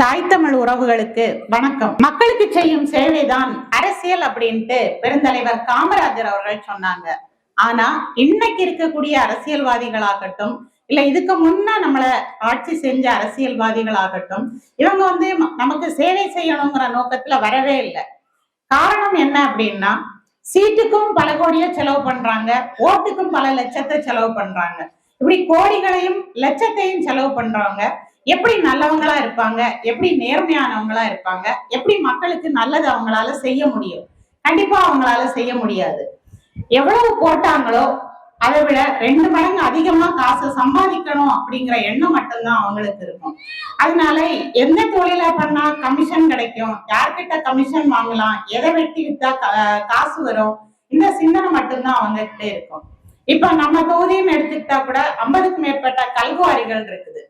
தாய் தமிழ் உறவுகளுக்கு வணக்கம். மக்களுக்கு செய்யும் சேவைதான் அரசியல் அப்படின்ட்டு பெருந்தலைவர் காமராஜர் அவர்கள் சொன்னாங்க. ஆனா இன்னைக்கு இருக்கக்கூடிய அரசியல்வாதிகளாகட்டும் இல்ல இதுக்கு முன்ன நம்மள ஆட்சி செஞ்ச அரசியல்வாதிகளாகட்டும் இவங்க வந்து நமக்கு சேவை செய்யணுங்கிற நோக்கத்துல வரவே இல்லை. காரணம் என்ன அப்படின்னா சீட்டுக்கும் பல கோடியை செலவு பண்றாங்க ஓட்டுக்கும் பல லட்சத்தை செலவு பண்றாங்க. இப்படி கோடிகளையும் லட்சத்தையும் செலவு பண்றவங்க எப்படி நல்லவங்களா இருப்பாங்க? எப்படி நேர்மையானவங்களா இருப்பாங்க? எப்படி மக்களுக்கு நல்லது அவங்களால செய்ய முடியும்? கண்டிப்பா அவங்களால செய்ய முடியாது. எவ்வளவு போட்டாங்களோ அதை விட ரெண்டு மடங்கு அதிகமா காசு சம்பாதிக்கணும் அப்படிங்கிற எண்ணம் மட்டும்தான் அவங்களுக்கு இருக்கும். அதனால எந்த தொழிலை பண்ணா கமிஷன் கிடைக்கும்? யார்கிட்ட கமிஷன் வாங்கலாம்? எதை வெட்டி வித்தா கா- காசு வரும்? இந்த சிந்தனை மட்டும்தான் அவங்க கிட்ட இருக்கும். இப்ப நம்ம தொகுதின்னு எடுத்துக்கிட்டா கூட ஐம்பதுக்கும் மேற்பட்ட கல்குவாரிகள் இருக்குது.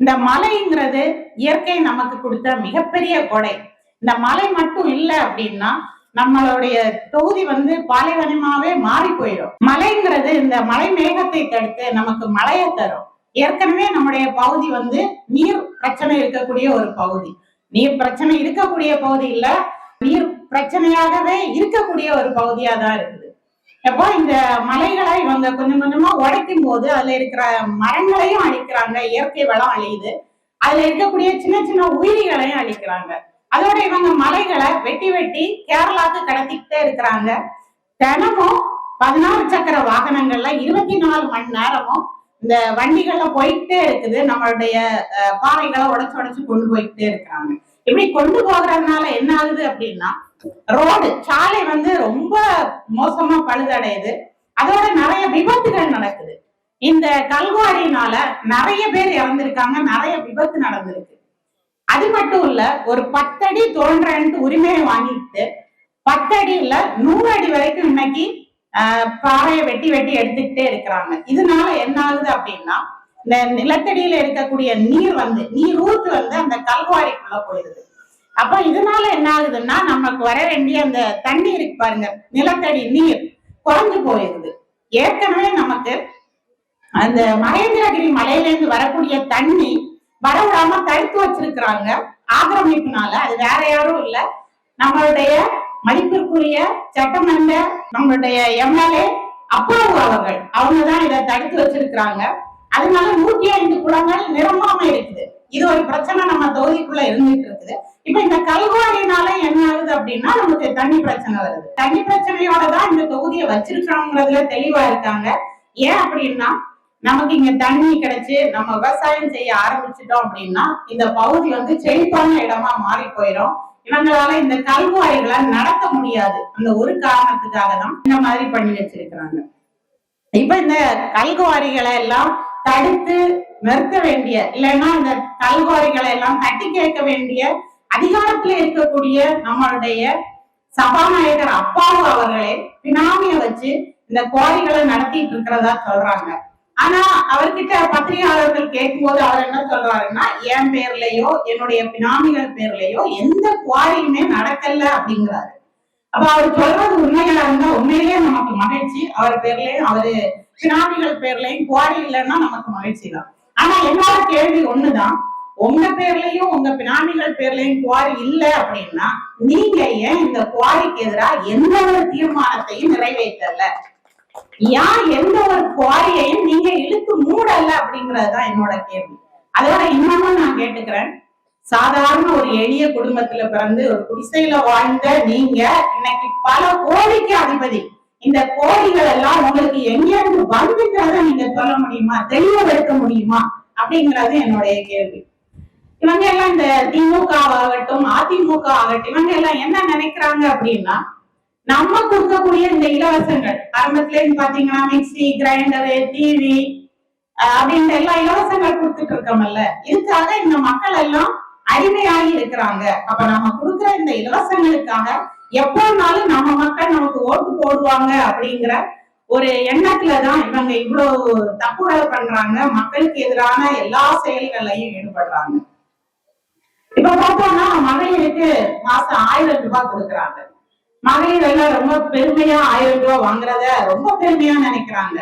இந்த மலைங்கிறது இயற்கை நமக்கு கொடுத்த மிகப்பெரிய கொடை. இந்த மலை மட்டும் இல்லை அப்படின்னா நம்மளுடைய தொகுதி வந்து பாலைவனமாவே மாறி போயிடும். மலைங்கிறது இந்த மலை மேகத்தை தடுத்து நமக்கு மழையை தரும். ஏற்கனவே நம்முடைய பகுதி வந்து நீர் பிரச்சனை இருக்கக்கூடிய ஒரு பகுதி. நீர் பிரச்சனை இருக்கக்கூடிய பகுதி இல்ல நீர் பிரச்சனையாகவே இருக்கக்கூடிய ஒரு பகுதியா தான் இருக்குது. அப்போ இந்த மலைகளை இவங்க கொஞ்சம் கொஞ்சமா உடைக்கும் போது அதுல இருக்கிற மரங்களையும் அழிக்கிறாங்க இயற்கை வளம் அழியுது. அதுல இருக்கக்கூடிய சின்ன சின்ன உயிரிகளையும் அழிக்கிறாங்க. அதோட இவங்க மலைகளை வெட்டி வெட்டி கேரளாக்கு கடத்திக்கிட்டே இருக்கிறாங்க. தினமும் பதினாறு சக்கர வாகனங்கள்ல இருபத்தி நாலு மணி நேரமும் இந்த வண்டிகள்ல போயிட்டே இருக்குது. நம்மளுடைய அஹ், பாறைகளை உடைச்சு உடைச்சு கொண்டு போயிட்டே இருக்கிறாங்க. இப்படி கொண்டு போகிறதுனால என்ன ஆகுது அப்படின்னா ரோடு சாலை வந்து ரொம்ப மோசமா பழுதடையுது. அதோட நிறைய விபத்துகள் நடக்குது. இந்த கல்வாரினால நிறைய பேர் இறந்திருக்காங்க நிறைய விபத்து நடந்திருக்கு. அது மட்டும் இல்ல ஒரு பத்தடி தோன்றன்ட்டு உரிமையை வாங்கிட்டு பத்தடியில நூறு அடி வரைக்கும் இன்னைக்கு ஆஹ், பாறையை வெட்டி வெட்டி எடுத்துக்கிட்டே இருக்கிறாங்க. இதனால என்ன ஆகுது அப்படின்னா இந்த நிலத்தடியில இருக்கக்கூடிய நீர் வந்து நீர் ஊத்து வந்து அந்த கல்வாரிக்குள்ள போயிருது அப்ப இதனால என்ன ஆகுதுன்னா நமக்கு வர வேண்டிய அந்த தண்ணி இருக்கு பாருங்க நிலத்தடி நீர் குறைஞ்சு போயிருது. ஏற்கனவே நமக்கு அந்த மகேந்திரகிரி மலையிலேருந்து வரக்கூடிய தண்ணி வரவிடாம தடுத்து வச்சிருக்கிறாங்க. ஆக்கிரமிப்புனால அது வேற யாரும் இல்ல. நம்மளுடைய மதிப்பிற்குரிய சட்டமன்ற நம்மளுடைய எம்எல்ஏ அப்பாவு அவர்கள் அவங்கதான் இதை தடுத்து வச்சிருக்கிறாங்க. அதனால நூத்தி ஐந்து குளங்கள் நிரம்பாம இருக்குது. இது ஒரு பிரச்சனை நம்ம தொகுதிக்குள்ள இருந்துட்டு இருக்குது. இப்ப இந்த கல்வாரினால என்ன ஆகுது அப்படின்னா நமக்கு தண்ணி பிரச்சனை வருது. தண்ணி பிரச்சனையோட தான் இந்த தொகுதியை வச்சிருக்கிறோங்கிறதுல தெளிவா இருக்காங்க. ஏன் அப்படின்னா நமக்கு இங்க தண்ணி கிடைச்சு நம்ம விவசாயம் செய்ய ஆரம்பிச்சிட்டோம் அப்படின்னா இந்த பகுதி வந்து செழிப்பான இடமா மாறி போயிடும் இவங்களால இந்த கல்வாரிகளை நடத்த முடியாது. அந்த ஒரு காரணத்துக்காக தான் இந்த மாதிரி பண்ணி வச்சிருக்கிறாங்க. இப்ப இந்த கல்குவாரிகளை எல்லாம் தடுத்து நிறுத்த வேண்டிய இல்லைன்னா இந்த கல்வாரிகளை எல்லாம் தட்டி கேட்க வேண்டிய அதிகாரத்துல இருக்கக்கூடிய நம்மளுடைய சபாநாயகர் அப்பாவு அவர்களே பினாமிய வச்சு இந்த கோரிகளை நடத்திட்டு இருக்கிறதா சொல்றாங்க. ஆனா அவர்கிட்ட பத்திரிகையாளர்கள் கேட்கும்போது அவர் என்ன சொல்றாருன்னா என் பேர்லயோ என்னுடைய பினாமிகள் பேர்லயோ எந்த குவாரியுமே நடக்கல அப்படிங்கிறாரு. அப்ப அவர் சொல்றது உண்மைகளா இருந்தா உண்மையிலேயே நமக்கு மகிழ்ச்சி. அவர் பேர்லயும் அவரு பினாமிகள் பேர்லயும் குவாரி இல்லைன்னா நமக்கு மகிழ்ச்சி தான் ஆனா என்னோட கேள்வி ஒண்ணுதான். உங்க பேர்லயும் உங்க பினாமிகள் பேர்லயும் குவாரி இல்ல அப்படின்னா நீங்க ஏன் இந்த குவாரிக்கு எதிராக எந்த ஒரு தீர்மானத்தையும் நிறைவேற்றல? ஏன் எந்த ஒரு குவாரியையும் நீங்க இழுத்து மூடல அப்படிங்கறதுதான் என்னோட கேள்வி. அதோட இன்னமும் நான் கேட்டுக்கிறேன். சாதாரண ஒரு எளிய குடும்பத்துல பிறந்து ஒரு குடிசையில வாழ்ந்த நீங்க இன்னைக்கு பல கோடிக்கு அதிபதி. இந்த கோழிகள் எல்லாம் உங்களுக்கு எங்கிருந்து வந்துட்டாத நீங்க சொல்ல முடியுமா? தெளிவுபடுத்த முடியுமா? அப்படிங்கறது என்னுடைய கேள்வி. இவங்க எல்லாம் இந்த திமுக ஆகட்டும் அதிமுக ஆகட்டும் இவங்க எல்லாம் என்ன நினைக்கிறாங்க அப்படின்னா நம்ம கொடுக்கக்கூடிய இந்த இலவசங்கள் ஆரம்பத்துல இருந்து பாத்தீங்கன்னா மிக்சி கிரைண்டரு டிவி அப்படின்ற எல்லா இலவசங்கள் கொடுத்துட்டு இருக்கோம்ல. இதுக்காக இந்த மக்கள் எல்லாம் அடிமையாகி இருக்கிறாங்க. அப்ப நம்ம கொடுக்குற இந்த இலவசங்களுக்காக எப்போனாலும் நம்ம மக்கள் நமக்கு ஓட்டு போடுவாங்க அப்படிங்கிற ஒரு எண்ணத்துலதான் இவங்க இவ்வளவு தப்புகளை பண்றாங்க. மக்களுக்கு எதிரான எல்லா செயல்களையும் ஈடுபடுறாங்க. இப்ப பார்த்தோம்னா மகளிருக்கு மாசம் ஆயிரம் ரூபாய் கொடுக்குறாங்க. மகளிர் எல்லாம் ரொம்ப பெருமையா ஆயிரம் ரூபாய் வாங்குறத ரொம்ப பெருமையா நினைக்கிறாங்க.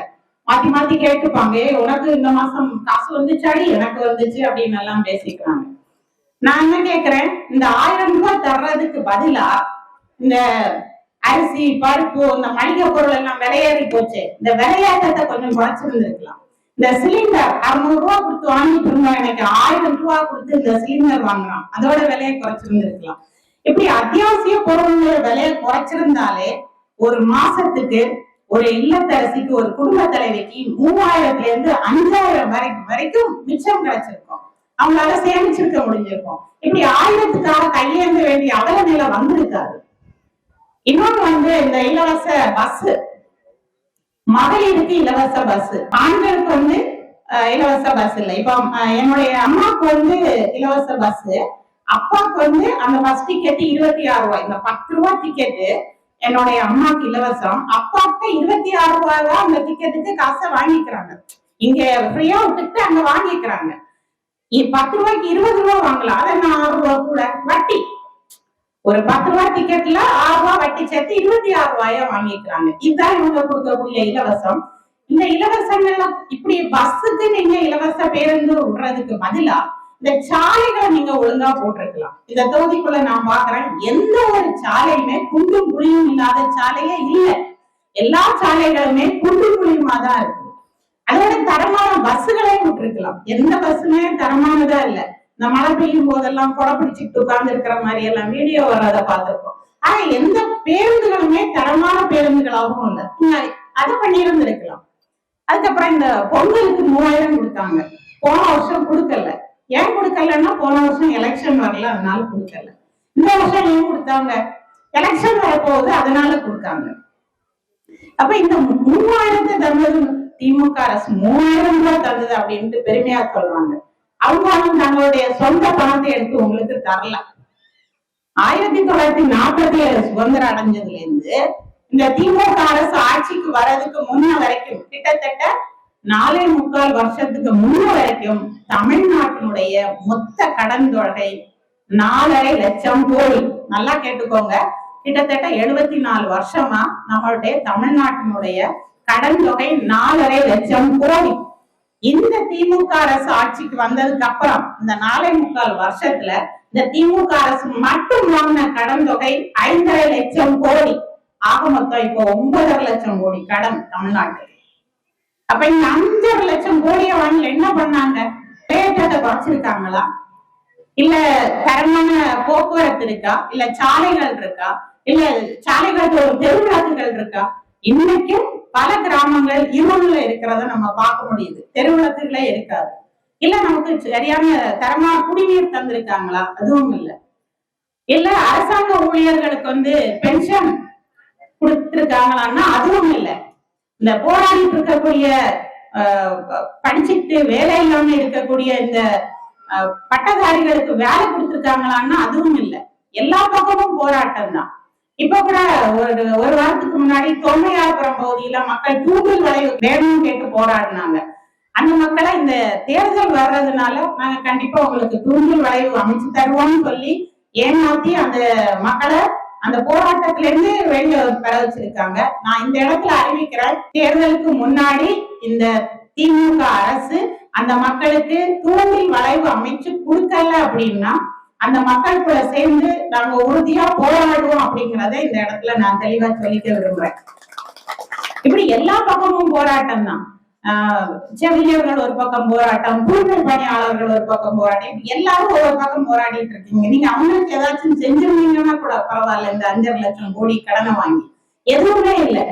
மாத்தி மாத்தி கேட்டுப்பாங்க. உனக்கு இந்த மாசம் காசு வந்துச்சாடி? எனக்கு வந்துச்சு அப்படின்னு எல்லாம் பேசிக்கிறாங்க. நான் என்ன கேக்குறேன்? இந்த ஆயிரம் ரூபாய் தர்றதுக்கு பதிலா இந்த அரிசி பருப்பு இந்த மளிகை பொருள் எல்லாம் விலையேறி போச்சு. இந்த விலையேற்றத்தை கொஞ்சம் குறைச்சிருந்துருக்கலாம். இந்த சிலிண்டர் அறுநூறு ரூபாய் கொடுத்து வாங்கிட்டு இருந்தோம் எனக்கு ஆயிரம் ரூபா கொடுத்து இந்த சிலிண்டர் வாங்கலாம் அதோட விலையை குறைச்சிருந்துருக்கலாம். இப்படி அத்தியாவசிய பொருள்கள் விலையை குறைச்சிருந்தாலே ஒரு மாசத்துக்கு ஒரு இல்லத்தரசிக்கு ஒரு குடும்ப தலைவிக்கு மூவாயிரத்துல இருந்து அஞ்சாயிரம் வரை வரைக்கும் மிச்சம் கிடைச்சிருக்கும். அவங்களால சேமிச்சிருக்க முடிஞ்சிருக்கும். இப்படி ஆயிரத்துக்காக கையேந்த வேண்டிய அவல நிலை வந்திருக்காது. இன்னொன்னு வந்து இந்த இலவச பஸ் மகளிருக்கு இலவச பஸ் ஆண்களுக்கு வந்து இலவச பஸ் இல்லை. இப்போ என்னுடைய அம்மாவுக்கு வந்து இலவச பஸ் அப்பாவுக்கு வந்து அந்த பஸ் டிக்கெட் இருபத்தி ஆறு ரூபாய். இந்த பத்து ரூபாய் டிக்கெட்டு என்னுடைய அம்மாவுக்கு இலவசம். அப்பாவுக்கு இருபத்தி ஆறு ரூபாய் தான் அந்த டிக்கெட்டுக்கு காசை வாங்கிக்கிறாங்க. இங்க ஃப்ரீயா விட்டுட்டு அங்க வாங்கிக்கிறாங்க. பத்து ரூபாய்க்கு இருபது ரூபாய் வாங்கலாம். அதை நான் ஆறு ரூபாய் கூட. வட்டி. ஒரு பத்து ரூபாய் டிக்கெட்ல ஆறு ரூபாய் வட்டி சேர்த்து இருபத்தி ஆறு ரூபாயா வாங்கிக்கிறாங்க. இதுதான் இவங்க கொடுக்கக்கூடிய இலவசம். இந்த இலவசங்கள்லாம் இப்படி பஸ்ஸுக்கு நீங்க இலவச பேருந்து விடுறதுக்கு பதிலா இந்த சாலைகளை நீங்க ஒழுங்கா போட்டிருக்கலாம். இந்த தொகுதிக்குள்ள நான் பாக்குறேன் எந்த ஒரு சாலையுமே குண்டும் குழியும் இல்லாத சாலையே இல்ல. எல்லா சாலைகளுமே குண்டும் குழியுமா தான் இருக்கு. அதோட தரமான பஸ்ஸுகளையும் விட்டுருக்கலாம் எந்த பஸ்ஸுமே தரமானதா இல்ல. இந்த மழை பெய்யும் போதெல்லாம் கொடை பிடிச்சிட்டு உட்கார்ந்து இருக்கிற மாதிரி எல்லாம் வீடியோ வராத பார்த்திருக்கோம் ஆனா எந்த பேருந்துகளுமே தரமான பேருந்துகளாகவும் இல்லை. நீங்க அதை பண்ணியிருந்திருக்கலாம். அதுக்கப்புறம் இந்த பொங்கலுக்கு மூவாயிரம் கொடுத்தாங்க. போன வருஷம் கொடுக்கல. ஏன் கொடுக்கலன்னா போன வருஷம் எலெக்ஷன் வரல அதனால கொடுக்கல. இந்த வருஷம் ஏன் கொடுத்தாங்க? எலெக்ஷன் வரப்போகுது அதனால கொடுத்தாங்க. அப்ப இந்த மூவாயிரத்தை தந்தது திமுக அரசு மூவாயிரம் ரூபாய் தந்தது அப்படின்ட்டு பெருமையா சொல்றாங்க அவங்க தங்களுடைய சொந்த பணத்தை எடுத்து உங்களுக்கு தரல ஆயிரத்தி தொள்ளாயிரத்தி நாற்பத்தி ஏழு சுதந்திரம் அடைஞ்சதுல இருந்து இந்த திமுக அரசு ஆட்சிக்கு வர்றதுக்கு முன்ன வரைக்கும் கிட்டத்தட்ட நாலே முக்கால் வருஷத்துக்கு முன்ன வரைக்கும் தமிழ்நாட்டினுடைய மொத்த கடன் தொகை நாலரை லட்சம் கோடி. நல்லா கேட்டுக்கோங்க. கிட்டத்தட்ட எழுபத்தி நாலு வருஷமா நம்மளுடைய தமிழ்நாட்டினுடைய கடன் தொகை நாலரை லட்சம் கோடி. இந்த திமுக அரசு ஆட்சிக்கு வந்ததுக்கு அப்புறம் இந்த நாலே முக்கால் வருஷத்துல இந்த திமுக அரசு மட்டும் வாங்கின கடன் தொகை ஐந்தரை லட்சம் கோடி. ஆக மொத்தம் இப்போ ஒன்பதரை லட்சம் கோடி கடன் தமிழ்நாட்டுக்கு. அப்ப இந்த அஞ்சரை லட்சம் கோடிய வாங்கல என்ன பண்ணாங்க? பேட்டத்தை குறைச்சிருக்காங்களா? இல்ல தரமான போக்குவரத்து இருக்கா? இல்ல சாலைகள் இருக்கா? இல்ல சாலைகளுக்கு ஒரு தெருவிளக்குகள் இருக்கா? இன்னைக்கும் பல கிராமங்கள் இருள்ல இருக்கிறத நம்ம பார்க்க முடியுது. தெருவிளக்குகளே இருக்காது. இல்ல நமக்கு சரியான தரமான குடிநீர் தந்திருக்காங்களா? அதுவும் இல்ல. இல்ல அரசாங்க ஊழியர்களுக்கு வந்து பென்ஷன் கொடுத்திருக்காங்களான்னா அதுவும் இல்ல. இந்த போராடிட்டு இருக்கக்கூடிய படிச்சுட்டு வேலை இல்லாம இருக்கக்கூடிய இந்த பட்டதாரிகளுக்கு வேலை கொடுத்திருக்காங்களான்னா அதுவும் இல்ல. எல்லா பக்கமும் போராட்டம் தான். இப்ப கூட ஒரு ஒரு வாரத்துக்கு முன்னாடி தொன்மையாபுரம் பகுதியில மக்கள் தூண்டல் வளைவு வேணும்னு கேட்டு போராடினாங்க. அந்த மக்களை இந்த தேர்தல் வர்றதுனால நாங்க கண்டிப்பா உங்களுக்கு தூண்டில் வளைவு அமைச்சு தருவோம்னு சொல்லி ஏமாத்தி அந்த மக்களை அந்த போராட்டத்துல இருந்து வெளியே பெற வச்சிருக்காங்க நான் இந்த இடத்துல அறிவிக்கிறேன் தேர்தலுக்கு முன்னாடி இந்த திமுக அரசு அந்த மக்களுக்கு தூண்டில் வளைவு அமைச்சு கொடுக்கல அப்படின்னா அந்த மக்கள் கூட சேர்ந்து நாங்க உறுதியா போராடுவோம் அப்படிங்கறத இந்த இடத்துல நான் தெளிவா சொல்லிக்க விரும்புறேன். இப்படி எல்லா பக்கமும் போராட்டம் தான். ஆஹ் செவிலியர்கள் ஒரு பக்கம் போராட்டம் கூடுதல் பணியாளர்கள் ஒரு பக்கம் போராட்டம். எல்லாரும் ஒரு பக்கம் போராடிட்டு இருக்கீங்க. நீங்க அவங்களுக்கு ஏதாச்சும் செஞ்சிருந்தீங்கன்னா கூட பரவாயில்ல இந்த அஞ்சரை லட்சம் கோடி கடனை வாங்கி. எதுவுமே இல்ல.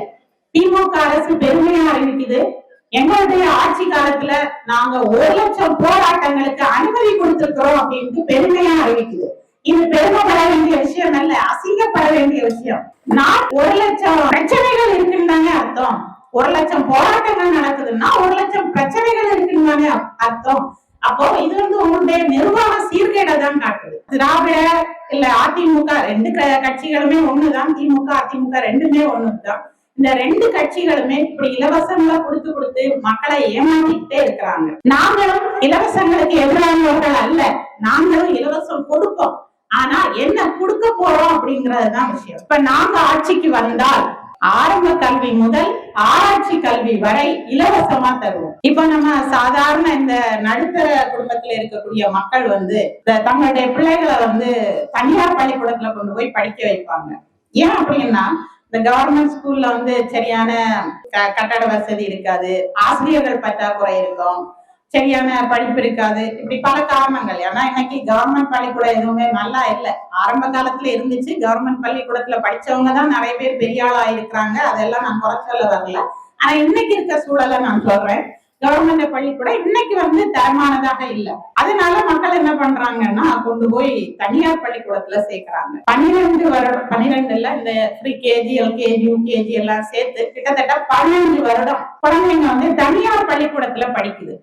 திமுக அரசு பெருமையா அறிவிக்குது. எங்களுடைய ஆட்சி காலத்துல நாங்க ஒரு லட்சம் போராட்டங்களுக்கு அனுமதி கொடுத்திருக்கிறோம் அப்படின்ட்டு பெருமையா அறிவிக்குது. இது பெருமைப்பட வேண்டிய விஷயம் அல்ல அசிங்கப்பட வேண்டிய விஷயம். நான் ஒரு லட்சம் பிரச்சனைகள் இருக்குன்னு தானே அர்த்தம். ஒரு லட்சம் போராட்டங்கள் நடக்குதுன்னா ஒரு லட்சம் பிரச்சனைகள் இருக்குன்னு தானே அர்த்தம். அப்போ இது வந்து உங்களுடைய நிர்வாக சீர்கேடை தான் காட்டுது. திராவிட இல்ல அதிமுக ரெண்டு க- கட்சிகளுமே ஒண்ணுதான் திமுக அதிமுக ரெண்டுமே ஒண்ணுதான். இந்த ரெண்டு கட்சிகளுமே இப்படி இலவசங்களை கொடுத்து கொடுத்து மக்களை ஏமாத்திட்டே இருக்கிறாங்க. நாங்களும் இலவசங்களுக்கு எதிரானவர்கள் அல்ல. நாங்களும் இலவசம் கொடுப்போம். ஆனா என்ன கொடுக்க போறோம் அப்படிங்கறதுதான் விஷயம். இப்ப நாங்க ஆட்சிக்கு வந்தால் ஆரம்ப கல்வி முதல் ஆராய்ச்சி கல்வி வரை இலவசமா தருவோம். இப்ப நம்ம சாதாரண இந்த நடுத்தர குடும்பத்துல இருக்கக்கூடிய மக்கள் வந்து தங்களுடைய பிள்ளைகளை வந்து தனியார் பள்ளிக்கூடத்துல கொண்டு போய் படிக்க வைப்பாங்க. ஏன் அப்படின்னா இந்த கவர்மெண்ட் ஸ்கூல்ல வந்து சரியான க- கட்டட வசதி இருக்காது. ஆசிரியர்கள் பற்றாக்குறை இருக்கும். சரியான படிப்பு இருக்காது. இப்படி பல காரணங்கள். ஏன்னா இன்னைக்கு கவர்மெண்ட் பள்ளிக்கூடம் எதுவுமே நல்லா இல்ல. ஆரம்ப காலத்துல இருந்துச்சு. கவர்மெண்ட் பள்ளிக்கூடத்துல படிச்சவங்க தான் நிறைய பேர் பெரிய ஆளா இருக்கிறாங்க அதெல்லாம் நான் குறை சொல்ல வரல. ஆனா இன்னைக்கு இருக்க சூழலை நான் சொல்றேன். கவர்மெண்ட் பள்ளிக்கூடம் இன்னைக்கு வந்து தரமானதாக இல்ல. அதனால மக்கள் என்ன பண்றாங்கன்னா கொண்டு போய் தனியார் பள்ளிக்கூடத்துல சேர்க்கறாங்க. பன்னிரெண்டு வருடம் பன்னிரெண்டுல இந்த ப்ரீ கேஜி எல்கேஜி யூகேஜி எல்லாம் சேர்த்து கிட்டத்தட்ட பதினஞ்சு வருடம் குழந்தைங்க வந்து தனியார் பள்ளிக்கூடத்துல படிக்குது.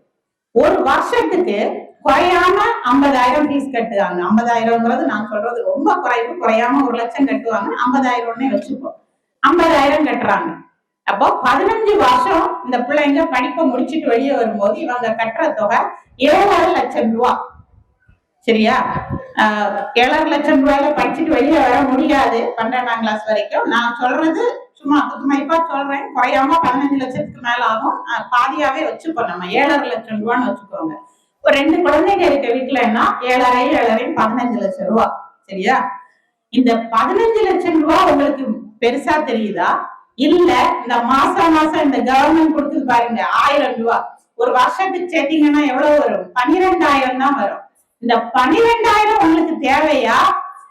ஒரு வருஷத்துக்கு குறையாம ஐம்பதாயிரம் ஃபீஸ் கட்டுவாங்க. ஐம்பதாயிரம்ங்கிறது நான் சொல்றது ரொம்ப குறைவு. குறையாம ஒரு லட்சம் கட்டுவாங்க ஐம்பதாயிரம்னே வச்சுப்போம். ஐம்பதாயிரம் கட்டுறாங்க. அப்போ பதினஞ்சு வருஷம் இந்த பிள்ளைங்க படிப்பை முடிச்சுட்டு வெளியே வரும்போது இவங்க கட்டுற தொகை ஏழரை லட்சம் ரூபா. சரியா? ஆஹ் ஏழரை லட்சம் ரூபாயில படிச்சுட்டு வெளியே வர முடியாது பன்னெண்டாம் கிளாஸ் வரைக்கும். நான் சொல்றது சும்மா குத்துமைப்பா சொல்றேன். குறையாம பதினஞ்சு லட்சத்துக்கு மேல ஆகும். பாதியாவே வச்சுப்போம் நம்ம. ஏழரை லட்சம் ரூபான்னு வச்சுக்கோங்க. ஒரு ரெண்டு குழந்தைங்க இருக்க வீட்டுலன்னா ஏழரை ஏழரை பதினஞ்சு லட்சம் ரூபா. சரியா? இந்த பதினஞ்சு லட்சம் ரூபா உங்களுக்கு பெருசா தெரியுதா? இல்ல இந்த மாசம் மாசம் இந்த கவர்மெண்ட் கொடுத்தது பாருங்க ஆயிரம் ரூபா. ஒரு வருஷத்துக்கு சேர்த்தீங்கன்னா எவ்வளவு வரும்? பன்னிரெண்டாயிரம் தான் வரும். இந்த பனிரெண்டாயிரம் உங்களுக்கு தேவையா?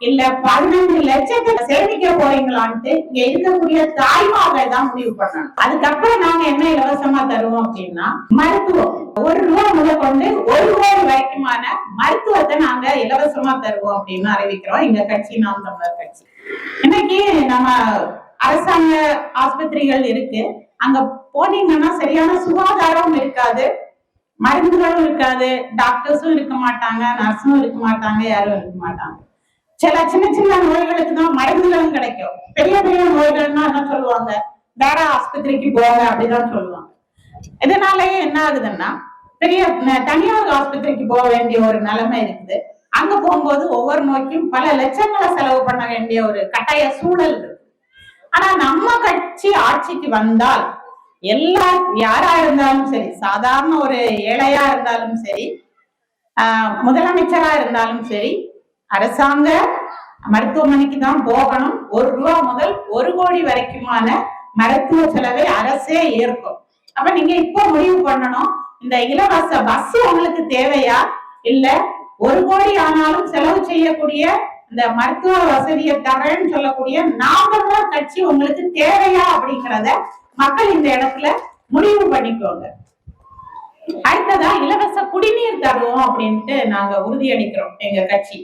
இல்ல பதினஞ்சு லட்சத்தை சேமிக்க போறீங்களான்ட்டு இங்க இருக்கக்கூடிய தாய்மார்கள் தான் முடிவு பண்ணணும். அதுக்கப்புறம் நாங்க என்ன இலவசமா தருவோம் அப்படின்னா மருத்துவம். ஒரு ரூபா முதல் கொண்டு ஒரு கோடி வரைக்குமான மருத்துவத்தை நாங்க இலவசமா தருவோம் அப்படின்னு அறிவிக்கிறோம். எங்க கட்சி நாம் தமிழர் கட்சி. இன்னைக்கு நம்ம அரசாங்க ஆஸ்பத்திரிகள் இருக்கு. அங்க போனீங்கன்னா சரியான சுகாதாரம் இருக்காது. மருந்துகளும் இருக்காது. டாக்டர்ஸும் இருக்க மாட்டாங்க நர்ஸும் இருக்க மாட்டாங்க யாரும் இருக்க மாட்டாங்க. சில சின்ன சின்ன நோய்களுக்கு தான் மருந்துகளும் கிடைக்கும். பெரிய பெரிய நோய்கள்னா என்ன சொல்லுவாங்க? வேற ஆஸ்பத்திரிக்கு போங்க அப்படிதான் சொல்லுவாங்க. இதனாலயே என்ன ஆகுதுன்னா பெரிய தனியார் ஆஸ்பத்திரிக்கு போக வேண்டிய ஒரு நிலைமை இருக்குது. அங்க போகும்போது ஒவ்வொரு நோய்க்கும் பல லட்சங்களை செலவு பண்ண வேண்டிய ஒரு கட்டாய சூழல் இருக்கு. ஆனா நம்ம கட்சி ஆட்சிக்கு வந்தால் எல்லா யாரா இருந்தாலும் சரி சாதாரண ஒரு ஏழையா இருந்தாலும் சரி ஆஹ் முதலமைச்சரா இருந்தாலும் சரி அரசாங்க மருத்துவமனைக்கு தான் போகணும். ஒரு ரூபா முதல் ஒரு கோடி வரைக்குமான மருத்துவ செலவை அரசே ஏற்கும். அப்ப நீங்க இப்போ முடிவு பண்ணணும். இந்த இலவச பஸ் உங்களுக்கு தேவையா? இல்ல ஒரு கோடி ஆனாலும் செலவு செய்யக்கூடிய இந்த மருத்துவ வசதியை தரேன்னு சொல்லக்கூடிய நாம கட்சி உங்களுக்கு தேவையா அப்படிங்கிறத மக்கள் இந்த இடத்துல முடிவு பண்ணிக்கோங்க. அடுத்ததா இலவச குடிநீர் தருவோம் அப்படின்ட்டு நாங்க உறுதியளிக்கிறோம் எங்க கட்சி.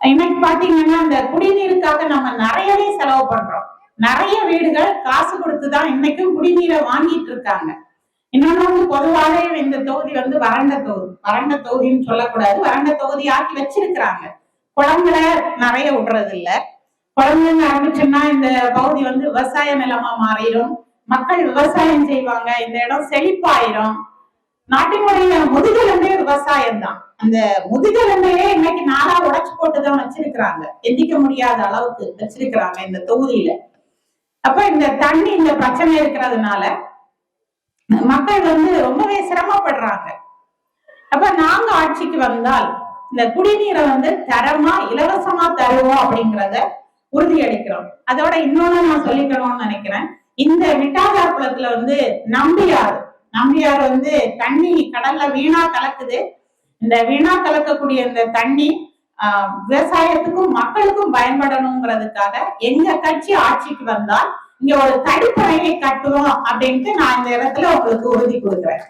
இன்னைக்கு பாத்தீங்கன்னா இந்த குடிநீருக்காக நம்ம நிறையவே செலவு பண்றோம். நிறைய வீடுகள் காசு கொடுத்துதான் இன்னைக்கும் குடிநீரை வாங்கிட்டு இருக்காங்க. இன்னொன்னு வந்து பொதுவாகவே இந்த தொகுதி வந்து வறண்ட தொகுதி. வறண்ட தொகுதின்னு சொல்லக்கூடாது. வறண்ட தொகுதி ஆக்கி வச்சிருக்கிறாங்க. குளங்களை நிறைய விடுறது இல்ல குளங்கள் ஆரம்பிச்சோம்னா இந்த பகுதி வந்து விவசாய நிலமா மாறிடும். மக்கள் விவசாயம் செய்வாங்க. இந்த இடம் செழிப்பாயிரும். நாட்டினுடைய முதுகெலும்பே விவசாயம் தான் அந்த முதுகெலும்பையே இன்னைக்கு நாளா உடைச்சு போட்டுதான் வச்சிருக்கிறாங்க. எந்திக்க முடியாத அளவுக்கு வச்சிருக்கிறாங்க இந்த தொகுதியில. அப்ப இந்த தண்ணி இந்த பிரச்சனை இருக்கிறதுனால மக்கள் வந்து ரொம்பவே சிரமப்படுறாங்க. அப்ப நாங்க ஆட்சிக்கு வந்தால் இந்த குடிநீரை வந்து தரமா இலவசமா தருவோம் அப்படிங்கறத உறுதியளிக்கிறோம். அதோட இன்னொன்னு நான் சொல்லிக்கணும்னு நினைக்கிறேன். இந்த விட்டாதார் குளத்துல வந்து நம்பியார் நம்பியார் வந்து தண்ணி கடல்ல வீணா கலக்குது. இந்த வீணா கலக்கக்கூடிய இந்த தண்ணி ஆஹ், விவசாயத்துக்கும் மக்களுக்கும் பயன்படணுங்கிறதுக்காக எங்க கட்சி ஆட்சிக்கு வந்தால் இங்க ஒரு தடுப்பணையை கட்டுவோம் அப்படின்ட்டு நான் இந்த இடத்துல உங்களுக்கு உறுதி கொடுக்குறேன்.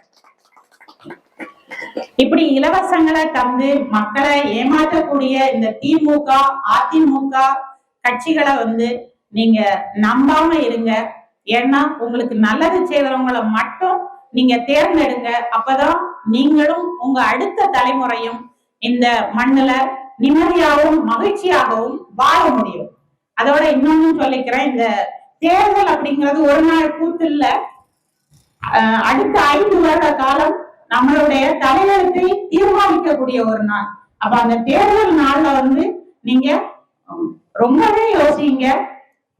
இப்படி இலவசங்களை தந்து மக்களை ஏமாற்றக்கூடிய இந்த திமுக அதிமுக கட்சிகளை வந்து நீங்க நம்பாம இருங்க. ஏன்னா உங்களுக்கு நல்லது செய்யறவங்களை மட்டும் நீங்க தேர்ந்தெடுங்க. அப்பதான் நீங்களும் உங்க அடுத்த தலைமுறையும் இந்த மண்ணுல நிம்மதியாகவும் மகிழ்ச்சியாகவும் வாழ முடியும். அதோட இன்னொன்னு சொல்லிக்கிறேன். இந்த தேர்தல் அப்படிங்கிறது ஒரு நாள் கூத்து இல்ல. அடுத்த ஐந்து வருட காலம் நம்மளுடைய தலைவரத்தை தீர்மானிக்கக்கூடிய ஒரு நாள். அப்ப அந்த தேர்தல் நாள்ல வந்து நீங்க ரொம்பவே யோசிங்க.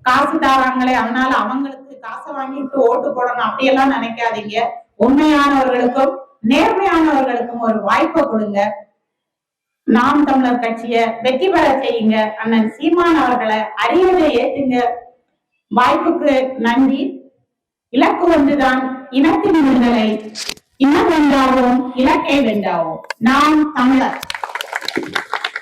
காசு தாராங்களே அதனால அவங்களுக்கு காசை வாங்கிட்டு ஓட்டு போடணும் அப்படியெல்லாம் நினைக்காதீங்க. உண்மையானவர்களுக்கும் நேர்மையானவர்களுக்கும் ஒரு வாய்ப்பை கொடுங்க. நாம் தமிழர் கட்சியை வெற்றி பெற செய்யுங்க. அண்ணன் சீமான் அவர்களை அறியதை ஏத்துங்க. வாய்ப்புக்கு நன்றி. இலக்கு ஒன்றுதான். இனத்தின் விடுதலை. இனம் வென்றாவோம் இலக்கை வென்றாவோம். நாம் தமிழர்.